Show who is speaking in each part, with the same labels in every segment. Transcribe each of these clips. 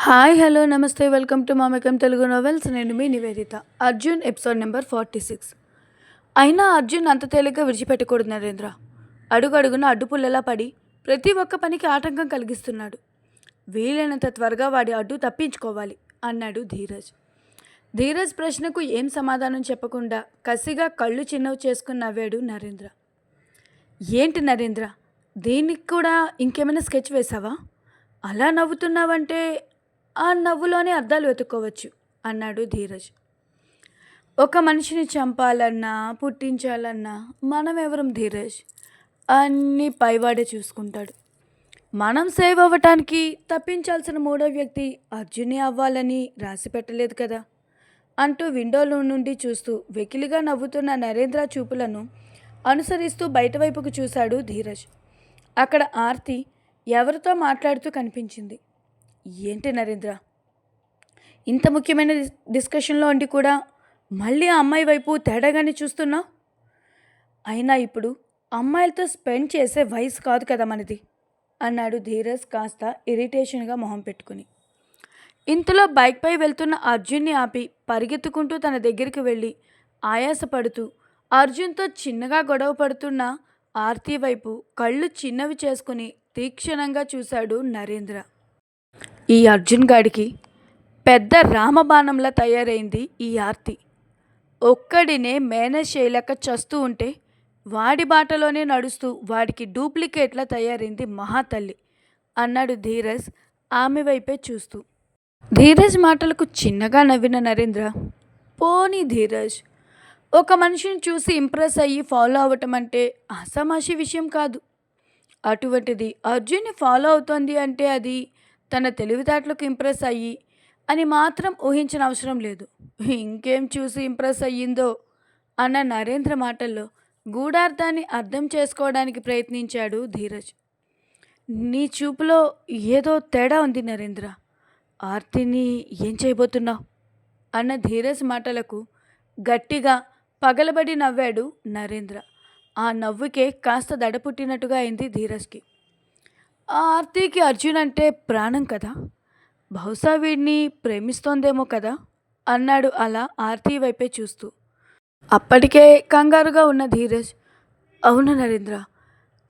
Speaker 1: Hi hello namaste welcome to Mamakam Telugu novels నేను మీ Niveditha. Arjun episode number forty six అయినా అర్జున్ అంత తేలిగ్గా విడిచిపెట్టకూడదు నరేంద్ర. అడుగు అడుగున అడ్డుపుల్లలా పడి ప్రతి ఒక్క పనికి ఆటంకం కలిగిస్తున్నాడు. వీలైనంత త్వరగా వాడి అడ్డు తప్పించుకోవాలి అన్నాడు ధీరజ్. ధీరజ్ ప్రశ్నకు ఏం సమాధానం చెప్పకుండా కసిగా కళ్ళు చిన్నవి చేసుకుని నవ్వాడు నరేంద్ర. ఏంటి నరేంద్ర దీనికి కూడా ఇంకేమైనా స్కెచ్ వేసావా అలా నవ్వుతున్నావంటే ఆ నవ్వులోనే అర్థాలు వెతుక్కోవచ్చు అన్నాడు ధీరజ్. ఒక మనిషిని చంపాలన్నా పుట్టించాలన్నా మనం ఎవరం ధీరజ్? అన్నీ పైవాడే చూసుకుంటాడు. మనం సేవ్ అవ్వటానికి తప్పించాల్సిన మూడో వ్యక్తి అర్జునే అవ్వాలని రాసి పెట్టలేదు కదా? అంటూ విండోలో నుండి చూస్తూ వెకిలిగా నవ్వుతున్న నరేంద్ర చూపులను అనుసరిస్తూ బయటవైపుకు చూశాడు ధీరజ్. అక్కడ ఆర్తి ఎవరితో మాట్లాడుతూ కనిపించింది? ఏంటి నరేంద్ర? ఇంత ముఖ్యమైన డిస్కషన్లో ఉండి కూడా మళ్ళీ ఆ అమ్మాయి వైపు తేడాగానే చూస్తున్నా? అయినా ఇప్పుడు అమ్మాయిలతో స్పెండ్ చేసే వయసు కాదు కదా మనది అన్నాడు ధీరజ్ కాస్త ఇరిటేషన్గా మొహం పెట్టుకుని. ఇంతలో బైక్పై వెళ్తున్న అర్జున్ని ఆపి పరిగెత్తుకుంటూ తన దగ్గరికి వెళ్ళి ఆయాసపడుతూ అర్జున్తో చిన్నగా గొడవ పడుతున్న ఆర్తి వైపు కళ్ళు చిన్నవి చేసుకుని తీక్షణంగా చూశాడు నరేంద్ర. ఈ అర్జున్ గాడికి పెద్ద రామబాణంలా తయారైంది ఈ ఆర్తి. ఒక్కడినే మేనేజ్ చేయలేక చస్తూ ఉంటే వాడి బాటలోనే నడుస్తూ వాడికి డూప్లికేట్లా తయారైంది మహాతల్లి అన్నాడు ధీరజ్ ఆమె వైపే చూస్తూ. ధీరజ్ మాటలకు చిన్నగా నవ్విన నరేంద్ర పోనీ ధీరజ్ ఒక మనిషిని చూసి ఇంప్రెస్ అయ్యి ఫాలో అవ్వటం అంటే అసమాషి విషయం కాదు. అటువంటిది అర్జున్ని ఫాలో అవుతోంది అంటే అది తన తెలివితేటలకు ఇంప్రెస్ అయ్యి అని మాత్రం ఊహించిన అవసరం లేదు. ఇంకేం చూసి ఇంప్రెస్ అయ్యిందో అన్న నరేంద్ర మాటల్లో గూఢార్థాన్ని అర్థం చేసుకోవడానికి ప్రయత్నించాడు ధీరజ్. నీ చూపులో ఏదో తేడా ఉంది నరేంద్ర. ఆర్తిని ఏం చేయబోతున్నావు? అన్న ధీరజ్ మాటలకు గట్టిగా పగలబడి నవ్వాడు నరేంద్ర. ఆ నవ్వుకే కాస్త దడ పుట్టినట్టుగా అయింది ధీరజ్కి. ఆర్తికి అర్జున్ అంటే ప్రాణం కదా? బహుశా వీడిని ప్రేమిస్తోందేమో కదా? అన్నాడు అలా ఆర్తి వైపే చూస్తూ. అప్పటికే కంగారుగా ఉన్న ధీరజ్ అవును నరేంద్ర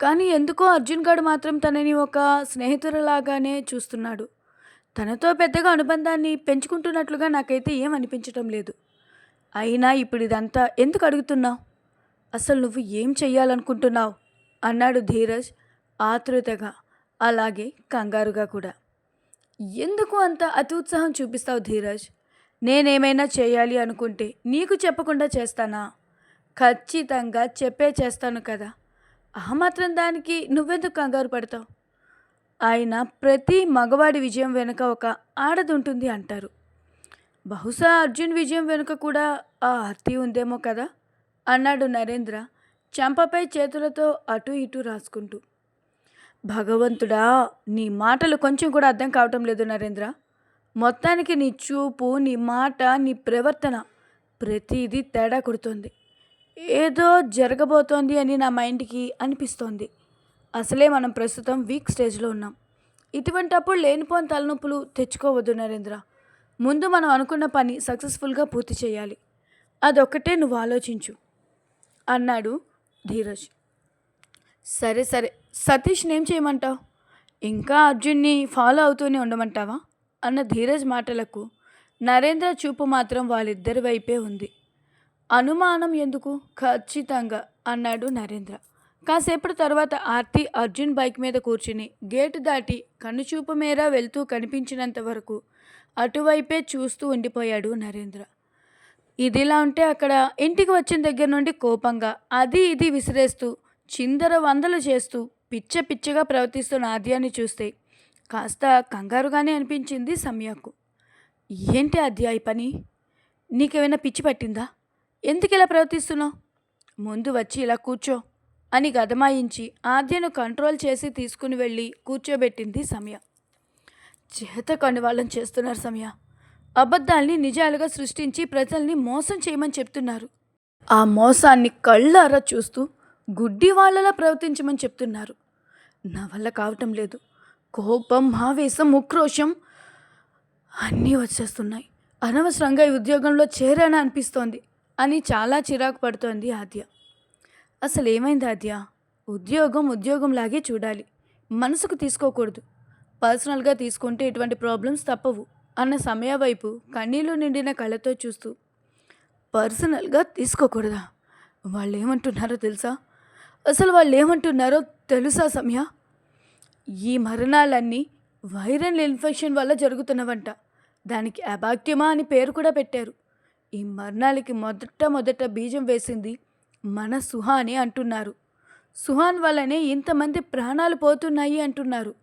Speaker 1: కానీ ఎందుకో అర్జున్ గారు మాత్రం తనని ఒక స్నేహితులలాగానే చూస్తున్నాడు. తనతో పెద్దగా అనుబంధాన్ని పెంచుకుంటున్నట్లుగా నాకైతే ఏం అనిపించటం లేదు. అయినా ఇప్పుడు ఇదంతా ఎందుకు అడుగుతున్నావు? అసలు నువ్వు ఏం చెయ్యాలనుకుంటున్నావు? అన్నాడు ధీరజ్ ఆతృతగా అలాగే కంగారుగా కూడా. ఎందుకు అంత అతి ఉత్సాహం చూపిస్తావు ధీరజ్? నేనేమైనా చేయాలి అనుకుంటే నీకు చెప్పకుండా చేస్తానా? ఖచ్చితంగా చెప్పే చేస్తాను కదా. ఆ మాత్రం దానికి నువ్వెందుకు కంగారు పడతావు? ఆయన ప్రతి మగవాడి విజయం వెనుక ఒక ఆడది ఉంటుంది అంటారు. బహుశా అర్జున్ విజయం వెనుక కూడా ఆ అతి ఉందేమో కదా? అన్నాడు నరేంద్ర చంపపై చేతులతో అటు ఇటు రాసుకుంటూ. భగవంతుడా నీ మాటలు కొంచెం కూడా అర్థం కావటం లేదు నరేంద్ర. మొత్తానికి నీ చూపు నీ మాట నీ ప్రవర్తన ప్రతిదీ తేడా కొడుతుంది. ఏదో జరగబోతోంది అని నా మైండ్కి అనిపిస్తోంది. అసలే మనం ప్రస్తుతం వీక్ స్టేజ్లో ఉన్నాం. ఇటువంటప్పుడు లేనిపోని తలనొప్పులు తెచ్చుకోవద్దు నరేంద్ర. ముందు మనం అనుకున్న పని సక్సెస్ఫుల్గా పూర్తి చేయాలి. అదొక్కటే నువ్వు ఆలోచించు. అన్నాడు ధీరజ్. సరే సరే. సతీష్ని ఏం చేయమంటావు? ఇంకా అర్జున్ని ఫాలో అవుతూనే ఉండమంటావా? అన్న ధీరజ్ మాటలకు నరేంద్ర చూపు మాత్రం వాళ్ళిద్దరి వైపే ఉంది. అనుమానం ఎందుకు? ఖచ్చితంగా అన్నాడు నరేంద్ర. కాసేపటి తర్వాత ఆర్తి అర్జున్ బైక్ మీద కూర్చుని గేటు దాటి కనుచూపు మేర వెళ్తూ కనిపించినంత వరకు అటువైపే చూస్తూ ఉండిపోయాడు నరేంద్ర. ఇదిలా ఉంటే అక్కడ ఇంటికి వచ్చిన దగ్గర నుండి కోపంగా అది ఇది విసిరేస్తూ చిందర వందలు చేస్తూ పిచ్చ పిచ్చగా ప్రవర్తిస్తున్న ఆద్యాన్ని చూస్తే కాస్త కంగారుగానే అనిపించింది సమ్యాకు. ఏంటి ఆద్య ఈ పని? నీకేమైనా పిచ్చి పట్టిందా? ఎందుకు ఇలా ప్రవర్తిస్తున్నావు? ముందు వచ్చి ఇలా కూర్చో అని గదమాయించి ఆద్యను కంట్రోల్ చేసి తీసుకుని వెళ్ళి కూర్చోబెట్టింది సమయ. చేత కనువాళ్ళం చేస్తున్నారు సమయ. అబద్ధాల్ని నిజాలుగా సృష్టించి ప్రజల్ని మోసం చేయమని చెప్తున్నారు. ఆ మోసాన్ని కళ్ళారా చూస్తూ గుడ్డి వాళ్ళలా ప్రవర్తించమని చెప్తున్నారు. నా వల్ల కావటం లేదు. కోపం ఆవేశం ఉక్రోషం అన్నీ వచ్చేస్తున్నాయి. అనవసరంగా ఈ ఉద్యోగంలో చేరాన అనిపిస్తోంది అని చాలా చిరాకు పడుతోంది ఆద్య. అసలు ఏమైంది ఆద్య? ఉద్యోగం ఉద్యోగంలాగే చూడాలి. మనసుకు తీసుకోకూడదు. పర్సనల్గా తీసుకుంటే ఇటువంటి ప్రాబ్లమ్స్ తప్పవు అన్న సమయ వైపు కన్నీళ్ళు నిండిన కళ్ళతో చూస్తూ పర్సనల్గా తీసుకోకూడదా? వాళ్ళు ఏమంటున్నారో తెలుసా? అసలు వాళ్ళు ఏమంటున్నారో తెలుసా సమయ? ఈ మరణాలన్నీ వైరల్ ఇన్ఫెక్షన్ వల్ల జరుగుతున్నవంట. దానికి అబాక్టిమా అని పేరు కూడా పెట్టారు. ఈ మరణాలకి మొదట మొదట బీజం వేసింది మన సుహానే అంటున్నారు. సుహాన్ వల్లనే ఇంతమంది ప్రాణాలు పోతున్నాయి అంటున్నారు.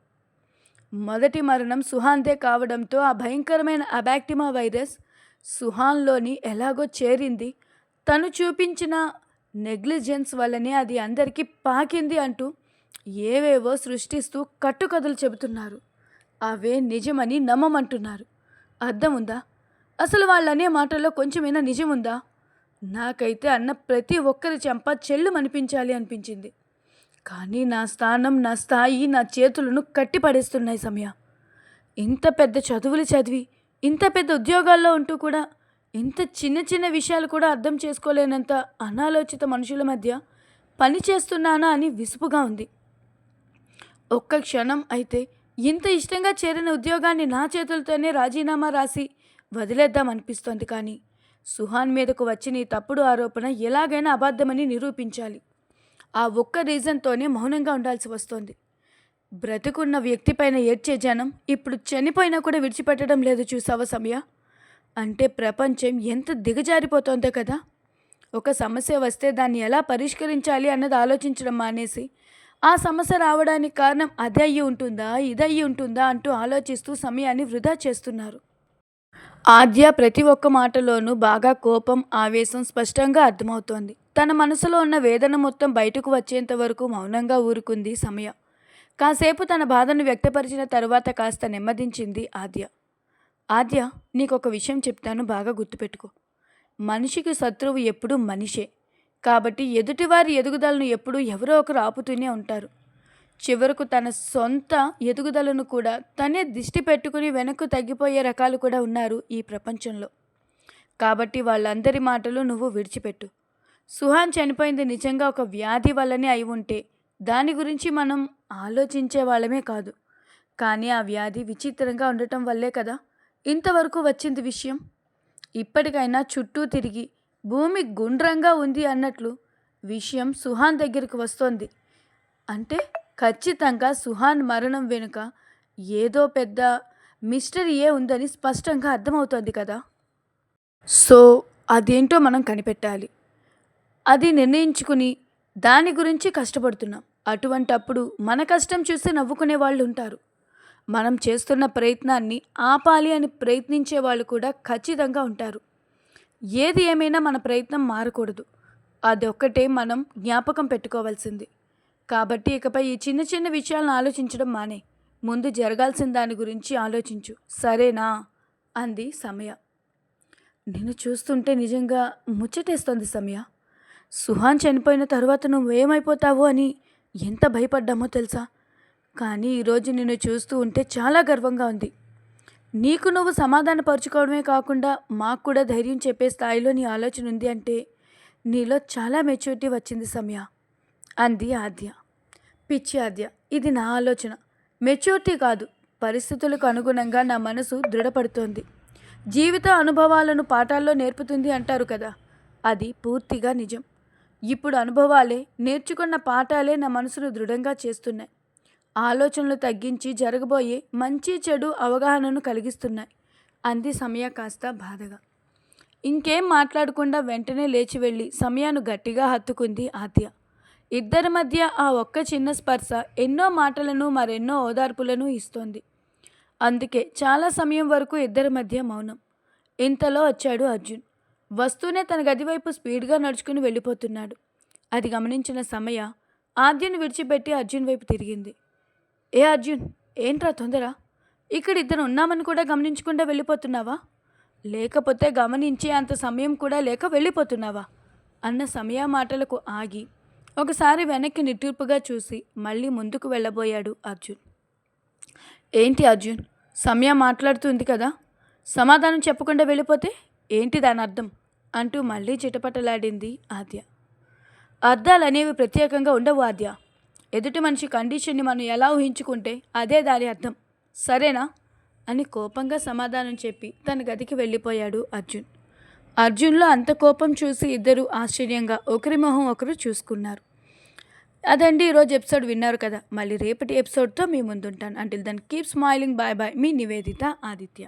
Speaker 1: మొదటి మరణం సుహాన్దే కావడంతో ఆ భయంకరమైన అబాక్టిమా వైరస్ సుహాన్లోని ఎలాగో చేరింది. తను చూపించిన నెగ్లిజెన్స్ వల్లనే అది అందరికీ పాకింది అంటూ ఏవేవో సృష్టిస్తూ కట్టుకథలు చెబుతున్నారు. అవే నిజమని నమ్మమంటున్నారు. అర్థం ఉందా అసలు వాళ్ళనే మాటల్లో కొంచెమైనా నిజముందా? నాకైతే అన్న ప్రతి ఒక్కరి చెంప చెల్లు అనిపించాలి అనిపించింది. కానీ నా స్థానం నా స్థాయి నా చేతులను కట్టిపడేస్తున్నాయి సమయ. ఇంత పెద్ద చదువులు చదివి ఇంత పెద్ద ఉద్యోగాల్లో ఉంటూ కూడా ఇంత చిన్న చిన్న విషయాలు కూడా అర్థం చేసుకోలేనంత అనాలోచిత మనుషుల మధ్య పని చేస్తున్నానా అని విసుపుగా ఉంది. ఒక్క క్షణం అయితే ఇంత ఇష్టంగా చేరిన ఉద్యోగాన్ని నా చేతులతోనే రాజీనామా రాసి వదిలేద్దాం అనిపిస్తోంది కానీ సుహాన్ మీదకు వచ్చిన ఈ తప్పుడు ఆరోపణ ఎలాగైనా అబద్ధమని నిరూపించాలి. ఆ ఒక్క రీజన్తోనే మౌనంగా ఉండాల్సి వస్తోంది. బ్రతికున్న వ్యక్తిపైన ఏడ్చే జనం ఇప్పుడు చనిపోయినా కూడా విడిచిపెట్టడం లేదు చూసావా సమయ? అంటే ప్రపంచం ఎంత దిగజారిపోతుందో కదా. ఒక సమస్య వస్తే దాన్ని ఎలా పరిష్కరించాలి అన్నది ఆలోచించడం మానేసి ఆ సమస్య రావడానికి కారణం అది అయ్యి ఉంటుందా ఇది ఉంటుందా అంటూ ఆలోచిస్తూ సమయాన్ని వృధా చేస్తున్నారు. ఆద్య ప్రతి ఒక్క మాటలోనూ బాగా కోపం ఆవేశం స్పష్టంగా అర్థమవుతోంది. తన మనసులో ఉన్న వేదన మొత్తం బయటకు వచ్చేంత వరకు మౌనంగా ఊరుకుంది సమయ. కాసేపు తన బాధను వ్యక్తపరిచిన తరువాత కాస్త నెమ్మదించింది ఆద్య. ఆద్య నీకు ఒక విషయం చెప్తాను బాగా గుర్తుపెట్టుకో. మనిషికి శత్రువు ఎప్పుడూ మనిషే. కాబట్టి ఎదుటివారి ఎదుగుదలను ఎప్పుడూ ఎవరో ఒకరు ఆపుతూనే ఉంటారు. చివరకు తన సొంత ఎదుగుదలను కూడా తనే దిష్టి పెట్టుకుని వెనక్కు తగ్గిపోయే రకాలు కూడా ఉన్నారు ఈ ప్రపంచంలో. కాబట్టి వాళ్ళందరి మాటలు నువ్వు విడిచిపెట్టు. సుహాన్ చనిపోయింది నిజంగా ఒక వ్యాధి వల్లనే అయి ఉంటే దాని గురించి మనం ఆలోచించే వాళ్ళమే కాదు. కానీ ఆ వ్యాధి విచిత్రంగా ఉండటం వల్లే కదా ఇంతవరకు వచ్చింది విషయం? ఇప్పటికైనా చుట్టూ తిరిగి భూమి గుండ్రంగా ఉంది అన్నట్లు విషయం సుహాన్ దగ్గరికి వస్తోంది. అంటే ఖచ్చితంగా సుహాన్ మరణం వెనుక ఏదో పెద్ద మిస్టరీయే ఉందని స్పష్టంగా అర్థమవుతోంది కదా? సో అదేంటో మనం కనిపెట్టాలి. అది నిర్ణయించుకుని దాని గురించి కష్టపడుతున్నాం. అటువంటప్పుడు మన కష్టం చూసి నవ్వుకునే వాళ్ళు ఉంటారు మనం చేస్తున్న ప్రయత్నాన్ని ఆపాలి అని ప్రయత్నించే వాళ్ళు కూడా ఖచ్చితంగా ఉంటారు. ఏది ఏమైనా మన ప్రయత్నం మారకూడదు. అదొక్కటే మనం జ్ఞాపకం పెట్టుకోవాల్సింది. కాబట్టి ఇకపై ఈ చిన్న చిన్న విషయాలను ఆలోచించడం మానే. ముందు జరగాల్సిన దాని గురించి ఆలోచించు. సరేనా? అంది సమయ. నిన్ను చూస్తుంటే నిజంగా ముచ్చటేస్తోంది సమయ. సుహాన్ చనిపోయిన తర్వాత నువ్వేమైపోతావు అని ఎంత భయపడ్డామో తెలుసా? కానీ ఈరోజు నిన్ను చూస్తూ ఉంటే చాలా గర్వంగా ఉంది. నీకు నువ్వు సమాధానపరుచుకోవడమే కాకుండా మాకు కూడా ధైర్యం చెప్పే స్థాయిలో నీ ఆలోచన ఉంది అంటే నీలో చాలా మెచ్యూరిటీ వచ్చింది సమయ. అంది ఆద్య. పిచ్చి ఆద్య ఇది నా ఆలోచన. మెచ్యూరిటీ కాదు పరిస్థితులకు అనుగుణంగా నా మనసు దృఢపడుతోంది. జీవిత అనుభవాలను పాఠాల్లో నేర్పుతుంది అంటారు కదా అది పూర్తిగా నిజం. ఇప్పుడు అనుభవాలే నేర్చుకున్న పాఠాలే నా మనసును దృఢంగా చేస్తున్నాయి. ఆలోచనలు తగ్గించి జరగబోయే మంచి చెడు అవగాహనను కలిగిస్తున్నాయి. అంది సమయ కాస్త బాధగా. ఇంకేం మాట్లాడకుండా వెంటనే లేచి వెళ్ళి సమయాను గట్టిగా హత్తుకుంది ఆద్య. ఇద్దరి మధ్య ఆ ఒక్క చిన్న స్పర్శ ఎన్నో మాటలను మరెన్నో ఓదార్పులను ఇస్తోంది. అందుకే చాలా సమయం వరకు ఇద్దరి మధ్య మౌనం. ఇంతలో వచ్చాడు అర్జున్. వస్తూనే తన గది వైపు స్పీడ్గా నడుచుకుని వెళ్ళిపోతున్నాడు. అది గమనించిన సమయ ఆద్యను విడిచిపెట్టి అర్జున్ వైపు తిరిగింది. ఏ అర్జున్ ఏంట్రా తొందర? ఇక్కడ ఇద్దరు ఉన్నామని కూడా గమనించకుండా వెళ్ళిపోతున్నావా? లేకపోతే గమనించే అంత సమయం కూడా లేక వెళ్ళిపోతున్నావా? అన్న సమయ మాటలకు ఆగి ఒకసారి వెనక్కి నిట్టూర్పుగా చూసి మళ్ళీ ముందుకు వెళ్ళబోయాడు అర్జున్. ఏంటి అర్జున్? సమయ మాట్లాడుతుంది కదా? సమాధానం చెప్పకుండా వెళ్ళిపోతే ఏంటి దాని అర్థం? అంటూ మళ్ళీ చిటపటలాడింది ఆద్య. అర్థాలు అనేవి ప్రత్యేకంగా ఉండవు ఆద్య. ఎదుటి మనిషి కండిషన్ని మనం ఎలా ఊహించుకుంటే అదే దాని అర్థం. సరేనా? అని కోపంగా సమాధానం చెప్పి తన గదికి వెళ్ళిపోయాడు అర్జున్. అర్జున్లో అంత కోపం చూసి ఇద్దరు ఆశ్చర్యంగా ఒకరి మొహం ఒకరు చూసుకున్నారు. అదండి ఈరోజు ఎపిసోడ్ విన్నారు కదా. మళ్ళీ రేపటి ఎపిసోడ్తో మీ ముందుంటాను. Until then keep smiling bye bye మీ నివేదిత ఆదిత్య.